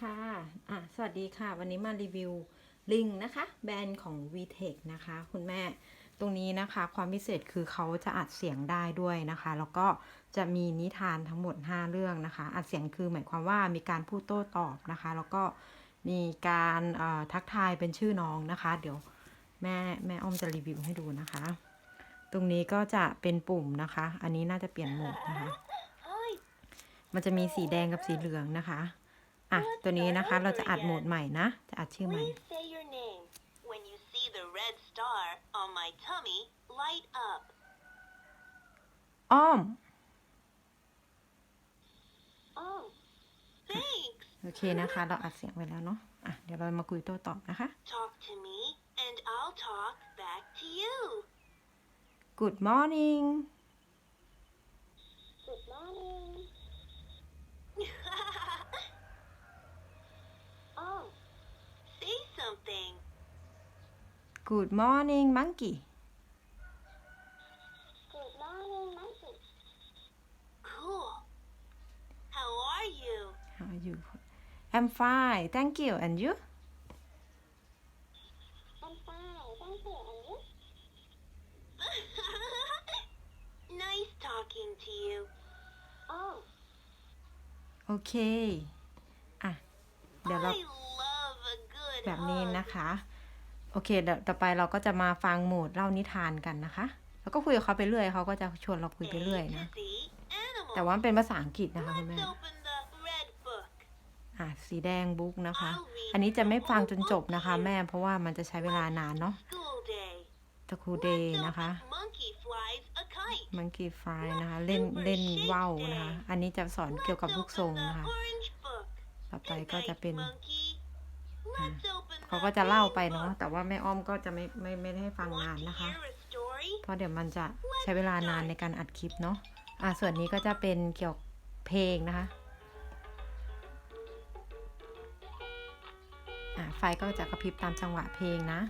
ค่ะอะ สวัสดีค่ะ วันนี้มารีวิวลิงนะคะ แบรนด์ของ VTech นะคะ คุณแม่ ตรงนี้นะคะ ความพิเศษคือเขาจะอัดเสียงได้ด้วยนะคะ แล้วก็จะมีนิทานทั้งหมด 5 เรื่องนะคะ อัดเสียงคือหมายความว่ามีการพูดโต้ตอบนะคะ แล้วก็มีการเอ่อทักทายเป็นชื่อน้องนะคะ เดี๋ยวแม่แม่อ้อมจะรีวิวให้ดูนะคะ ตรงนี้ก็จะเป็นปุ่มนะคะ อันนี้น่าจะเปลี่ยนโหมดนะคะ Hi, มันจะมีสีแดงกับสีเหลืองนะคะ อะ ตัวนี้นะคะ เราจะอัดโหมดใหม่นะ จะอัดชื่อใหม่ please say your name. When you see the red star on my tummy, light up. อ้อม Oh, thanks. โอเคนะคะ เราอัดเสียงไว้แล้วเนาะ อะ เดี๋ยวเรามาคุยโต้ตอบนะคะ Talk to me, and I'll talk back to you. Good morning something. Good morning monkey Good morning, monkey. Cool. How are you? How are you I'm fine thank you and you I'm fine, thank you. And you? nice talking to you. Oh, โอเค อ่ะ เดี๋ยวเรา I love a good แบบนี้ hug. นะคะ โอเคเดี๋ยวต่อไปเราก็จะมาฟังโหมดเล่านิทานกันนะคะ แล้วก็คุยกับเขาไปเรื่อยเขาก็จะชวนเราคุยไปเรื่อย A นะ to Z animal. แต่ว่ามันเป็นภาษาอังกฤษนะคะคุณ Let's แม่ open the red book. อะสีแดงบุ๊กนะคะ I'll read อันนี้จะไม่ฟังจนจบ the whole นะคะ book แม่เพราะว่ามันจะใช้เวลานานเนาะ School day. ตะคูเดย์ Let's นะคะ open Monkey flies a kite. มังกี้ฟรายนะคะ เล่นเล่นว่าวนะคะ อันนี้จะสอนเกี่ยวกับลูกทรงนะคะ Let's open the orange book. ต่อไป Good ก็จะ night, เป็น monkey. Let's open เขา the ก็จะเล่า green ไปเนาะ book. แต่ว่าแม่อ้อมก็จะไม่ไม่ไม่ได้ให้ฟังนาน Want to นะคะ hear a story? เพราะเดี๋ยวมันจะใช้เวลานานในการอัดคลิปเนาะอะส่วนนี้ก็จะเป็นเกี่ยวกับเพลงนะคะอะไฟก็จะกระพริบตามจังหวะเพลงนะ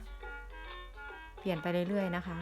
เปลี่ยนไปเรื่อยๆนะคะ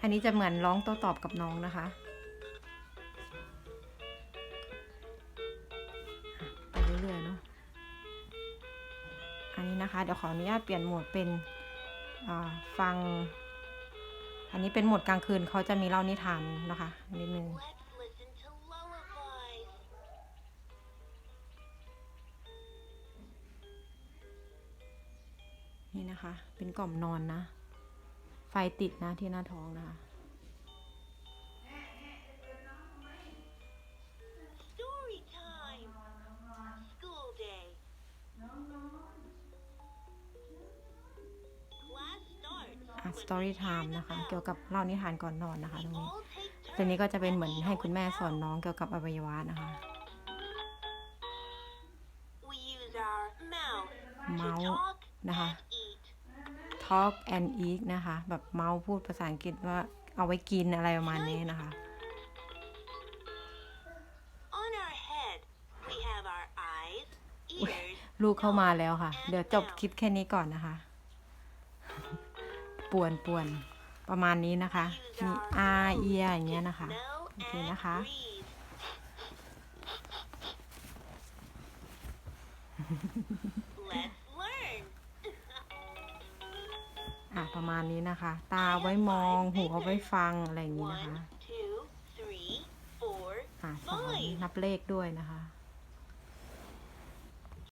อันนี้จะเหมือนร้องโต้ตอบกับน้องนะคะ ไปเรื่อยๆเนาะ อันนี้นะคะ เดี๋ยวขออนุญาตเปลี่ยนโหมดเป็นฟัง อันนี้เป็นโหมดกลางคืนเขาจะมีเล่านิทานนะคะนิดนึงนี่นะคะ เป็นกล่อมนอนนะ ไฟติดนะที่หน้าท้องนะคะ Story time. School day. Class starts อะ when story we hear time the นะคะ bell. เกี่ยวกับเล่านิทานก่อนนอนนะคะต We รงนี้ all take ตัวนี้ turns ก็จะเป็นเหมือน to ให้คุณแม่ show สอน and น้องเกี่ยวกับอวัยวะนะคะ tell. We use our mouth to เมาส์ talk นะคะ and eat. Talk and eat นะคะ แบบเมาส์พูดภาษาอังกฤษว่าเอาไว้กินอะไรประมาณนี้นะคะ On our head, we have our eyes, ears, ลูกเข้ามาแล้วค่ะ เดี๋ยวจบคลิปแค่นี้ก่อนนะคะ ป่วนป่วนประมาณนี้นะคะ use มี our อาเอีย nose อย่างเงี้ย to นะคะ smell โอเค and นะคะ ประมาณนี้นะคะ ตาไว้มองหูเอาไว้ฟังอะไรอย่างนี้นะคะ One, two, three, four, อะสอนนับเลขด้วยนะคะ